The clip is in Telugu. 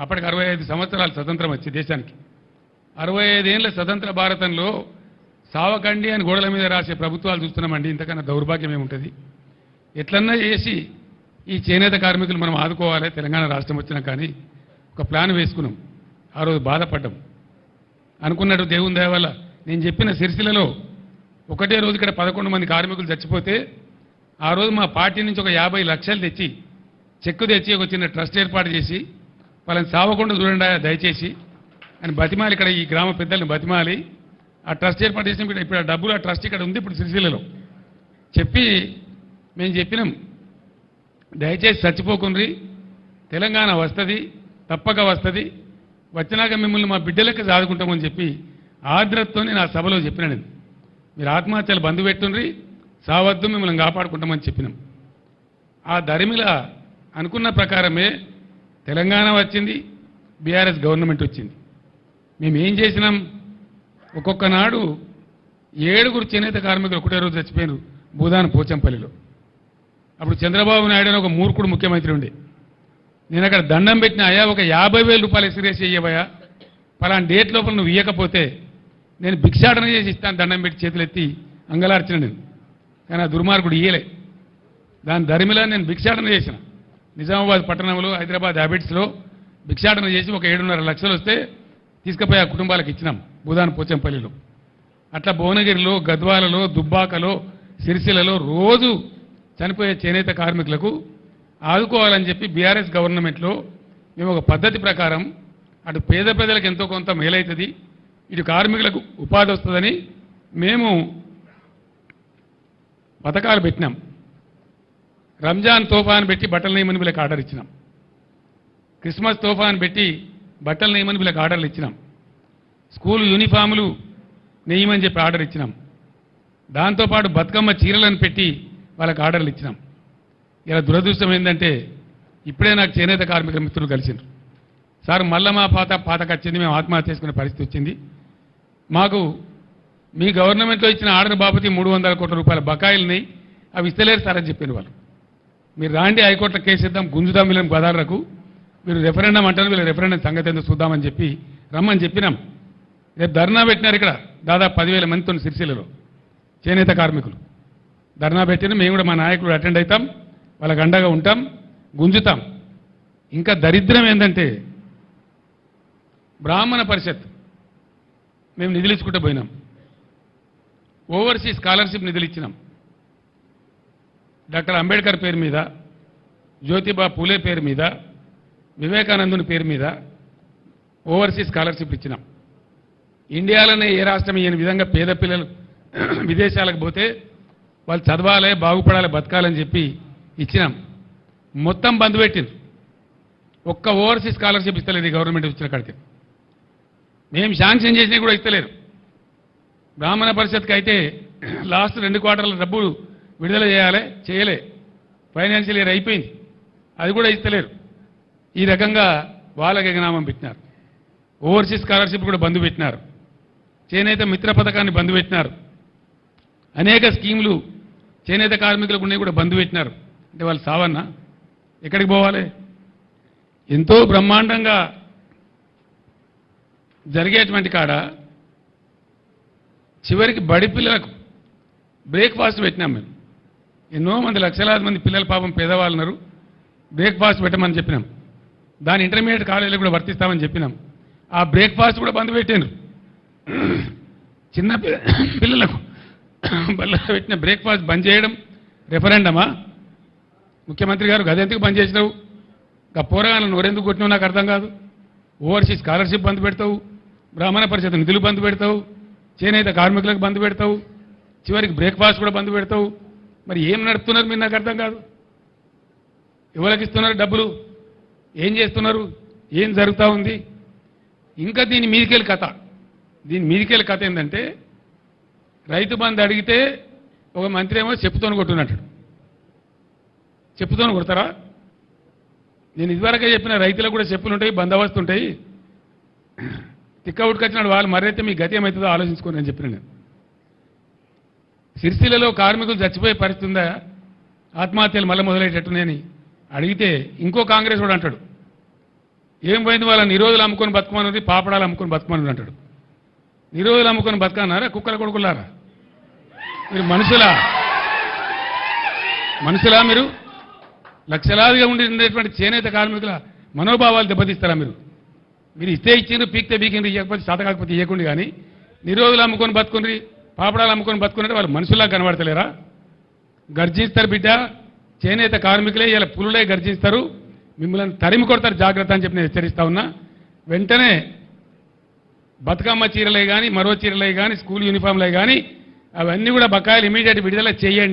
అప్పటికి అరవై ఐదు సంవత్సరాలు స్వతంత్రం వచ్చి దేశానికి. అరవై ఐదేళ్ళ స్వతంత్ర భారతంలో సావకండి అని గోడల మీద రాసే ప్రభుత్వాలు చూస్తున్నామండి. ఇంతకన్నా దౌర్భాగ్యం ఏముంటుంది? ఎట్లన్నా చేసి ఈ చేనేత కార్మికులు మనం ఆదుకోవాలి. తెలంగాణ రాష్ట్రం వచ్చినా కానీ ఒక ప్లాన్ వేసుకున్నాం. ఆ రోజు బాధపడ్డాం. అనుకున్నట్టు దేవుని దయ వల్ల నేను చెప్పిన సిరిసిలలో ఒకటే రోజు ఇక్కడ పదకొండు మంది కార్మికులు చచ్చిపోతే ఆ రోజు మా పార్టీ నుంచి ఒక యాభై లక్షలు తెచ్చి చెక్కు తెచ్చి ఒక చిన్న ట్రస్ట్ ఏర్పాటు చేసి వాళ్ళని సావకుండా చూడండి దయచేసి. అని బతిమాలి ఇక్కడ ఈ గ్రామ పెద్దల్ని బతిమాలి. ఆ ట్రస్ట్ ఏర్పాటు చేసిన ఇప్పుడు ఇప్పుడు ఆ డబ్బులు ఆ ట్రస్ట్ ఇక్కడ ఉంది ఇప్పుడు సిరిసిల్లలో. చెప్పి మేము చెప్పినాం. దయచేసి చచ్చిపోకుండ్రి. తెలంగాణ వస్తుంది తప్పక వస్తుంది. వచ్చినాక మిమ్మల్ని మా బిడ్డలకి సాదుకుంటామని చెప్పి ఆర్ద్రతతో నేను ఆ సభలో చెప్పిన నేను. మీరు ఆత్మహత్యలు బంధు పెట్టుండ్రి సావద్దు మిమ్మల్ని కాపాడుకుంటామని చెప్పినాం. ఆ దరిమిల అనుకున్న ప్రకారమే తెలంగాణ వచ్చింది బీఆర్ఎస్ గవర్నమెంట్ వచ్చింది. మేము ఏం చేసినాం? ఒక్కొక్క నాడు ఏడుగురు చేనేత కార్మికులు ఒకటే రోజు చచ్చిపోయారు భూదాన పోచంపల్లిలో. అప్పుడు చంద్రబాబు నాయుడు అని ఒక మూర్ఖుడు ముఖ్యమంత్రి ఉండే. నేను అక్కడ దండం పెట్టిన అయ్యా ఒక యాభై వేల రూపాయలు ఎక్స్రేస్ చేయబోయా పలానా డేట్ లోపల నువ్వు ఇవ్వకపోతే నేను భిక్షాటన చేసి ఇస్తాను దండం పెట్టి చేతులు ఎత్తి అంగలార్చిన నేను. కానీ ఆ దుర్మార్గుడు ఇయ్యలే. దాని ధరిమిలా నేను భిక్షాటన చేసిన. నిజామాబాద్ పట్టణంలో హైదరాబాద్ హ్యాబిట్స్లో భిక్షాటన చేసి ఒక ఏడున్నర లక్షలు వస్తే తీసుకుపోయి ఆ కుటుంబాలకు ఇచ్చినాం భూదాన్ పోచంపల్లిలో. అట్లా భువనగిరిలో గద్వాలలో దుబ్బాకలో సిరిసిల్లలో రోజు చనిపోయే చేనేత కార్మికులకు ఆదుకోవాలని చెప్పి బీఆర్ఎస్ గవర్నమెంట్లో మేము ఒక పద్ధతి ప్రకారం అటు పేద ప్రజలకు ఎంతో కొంత మేలవుతుంది ఇటు కార్మికులకు ఉపాధి వస్తుందని మేము పథకాలు పెట్టినాం. రంజాన్ తోఫాన్ పెట్టి బట్టల నియమని వీళ్ళకి ఆర్డర్ ఇచ్చినాం. క్రిస్మస్ తోఫాన్ పెట్టి బట్టల నియమని వీళ్ళకి ఆర్డర్లు ఇచ్చినాం. స్కూల్ యూనిఫాములు నెయ్యమని చెప్పి ఆర్డర్ ఇచ్చినాం. దాంతోపాటు బతుకమ్మ చీరలను పెట్టి వాళ్ళకి ఆర్డర్లు ఇచ్చినాం. ఇలా దురదృష్టం ఏంటంటే ఇప్పుడే నాకు చేనేత కార్మికుల మిత్రులు కలిసిండ్రు. సార్ మళ్ళా మా పాత పాతకొచ్చింది మేము ఆత్మహత్య చేసుకునే పరిస్థితి వచ్చింది. మాకు మీ గవర్నమెంట్లో ఇచ్చిన ఆర్డర్ బాపతి మూడు వందల కోట్ల రూపాయల బకాయిలని అవి ఇస్తలేరు సార్ అని చెప్పిన వాళ్ళు. మీరు రాండి హైకోర్టులో కేసు ఇద్దాం గుంజుదాం వీళ్ళని గోదావరకు మీరు రెఫరెండం అంటారు వీళ్ళ రెఫరెండం సంగతి ఏందో చూద్దామని చెప్పి రమ్మని చెప్పినాం. రేపు ధర్నా పెట్టినారు ఇక్కడ దాదాపు పదివేల మందితో సిరిసిల్లలో చేనేత కార్మికులు. ధర్నా పెట్టిన మేము కూడా మా నాయకుడు అటెండ్ అవుతాం వాళ్ళకి అండగా ఉంటాం గుంజుతాం. ఇంకా దరిద్రం ఏంటంటే బ్రాహ్మణ పరిషత్ మేము నిధులు ఇచ్చుకుంటూ పోయినాం. ఓవర్సీస్ స్కాలర్షిప్ నిధులు ఇచ్చినాం. డాక్టర్ అంబేద్కర్ పేరు మీద జ్యోతిబా పూలే పేరు మీద వివేకానందుని పేరు మీద ఓవర్సీస్ స్కాలర్షిప్ ఇచ్చినాం. ఇండియాలోనే ఏ రాష్ట్రం ఇయ్యని విధంగా పేద పిల్లలు విదేశాలకు పోతే వాళ్ళు చదవాలి బాగుపడాలి బతకాలని చెప్పి ఇచ్చినాం. మొత్తం బంద్ పెట్టింది ఒక్క ఓవర్సీస్ స్కాలర్షిప్ ఇస్తలేదు ఈ గవర్నమెంట్ ఇచ్చిన కాడికి. మేము శాంక్షన్ చేసినా కూడా ఇస్తలేరు. బ్రాహ్మణ పరిషత్కి అయితే లాస్ట్ రెండు క్వార్టర్ల డబ్బులు విడుదల చేయాలి చేయలే. ఫైనాన్షియల్ ఇయర్ అయిపోయింది. అది కూడా ఇస్తలేరు. ఈ రకంగా వాళ్ళకి ఎగనామం పెట్టినారు. ఓవర్సీస్ స్కాలర్షిప్ కూడా బంద్ పెట్టినారు. చేనేత మిత్ర పథకాన్ని బంద్ పెట్టినారు. అనేక స్కీములు చేనేత కార్మికులకు ఉన్నాయి కూడా బంద్ పెట్టినారు. అంటే వాళ్ళు సావన్నా? ఎక్కడికి పోవాలి? ఎంతో బ్రహ్మాండంగా జరిగేటువంటి కాడ చివరికి బడి పిల్లలకు బ్రేక్ఫాస్ట్ పెట్టినాం మేము. ఎన్నో మంది లక్షలాది మంది పిల్లల పాపం పేదవాళ్ళు ఉన్నారు బ్రేక్ఫాస్ట్ పెట్టమని చెప్పినాం. దాని ఇంటర్మీడియట్ కాలేజీలో కూడా వర్తిస్తామని చెప్పినాం. ఆ బ్రేక్ఫాస్ట్ కూడా బంద్ పెట్టారు చిన్న పిల్లలకు బల్ల పెట్టిన బ్రేక్ఫాస్ట్ బంద్ చేయడం రెఫరెండమా? ముఖ్యమంత్రి గారు గదెందుకు బంద్ చేసినావు? ఇంకా పోరగాళ్ళు నోరెందుకు కొట్టినావు నాకు అర్థం కాదు. ఓవర్సీస్ స్కాలర్షిప్ బంద్ పెడతావు. బ్రాహ్మణ పరిషత్ నిధులు బంద్ పెడతావు. చేనేత కార్మికులకు బంద్ పెడతావు. చివరికి బ్రేక్ఫాస్ట్ కూడా బంద్ పెడతావు. మరి ఏం నడుపుతున్నారు మీరు నాకు అర్థం కాదు. ఎవరికి ఇస్తున్నారు డబ్బులు? ఏం చేస్తున్నారు? ఏం జరుగుతూ ఉంది? ఇంకా దీని మీదికెళ్ళి కథ. దీని మీదికెళ్ళి కథ ఏంటంటే రైతు బంధు అడిగితే ఒక మంత్రి ఏమో చెప్పుతోని కొట్టున్నట్టు. చెప్పుతోని కొడతారా? నేను ఇదివరకే చెప్పిన రైతులకు కూడా చెప్పులు ఉంటాయి బందోబస్తు ఉంటాయి. తిక్క ఉట్టుకొచ్చినాడు వాళ్ళు మరైతే మీ గతి ఏమవుతుందో ఆలోచించుకోండి అని చెప్పిన నేను. సిరిసిల్లలో కార్మికులు చచ్చిపోయే పరిస్థితి ఉందా? ఆత్మహత్యలు మళ్ళీ మొదలయ్యేటట్టునే అని అడిగితే ఇంకో కాంగ్రెస్ కూడా అంటాడు. ఏం పోయింది వాళ్ళ నిరోధులు అమ్ముకొని బతుకమన్నది పాపడాలు అమ్ముకొని బతుకమని అంటాడు. నిరోధులు అమ్ముకొని బతకన్నారా? కుక్కల కొడుకులారా? మీరు మనుషులా? మనుషులా మీరు? లక్షలాదిగా ఉండేటువంటి చేనేత కార్మికుల మనోభావాలు దెబ్బతీస్తారా మీరు? మీరు ఇస్తే ఇచ్చిండ్రు పీక్తే బీకిండ్రు ఇవ్వకపోతే శాత కాకపోతే ఇవ్వకుండా కానీ నిరోధులు అమ్ముకొని బతుకుండ్రి పాపడాలు అమ్ముకొని బతుకున్నట్టు వాళ్ళు మనుషుల్లా కనబడతలేరా? గర్జిస్తారు బిడ్డ చేనేత కార్మికులే ఇలా పులులే గర్జిస్తారు. మిమ్మల్ని తరిమి కొడతారు జాగ్రత్త అని చెప్పి నేను హెచ్చరిస్తా ఉన్నా. వెంటనే బతుకమ్మ చీరలే కానీ మరో చీరలే కానీ స్కూల్ యూనిఫామ్లే కానీ అవన్నీ కూడా బకాయిలు ఇమీడియట్ విడుదల చేయండి.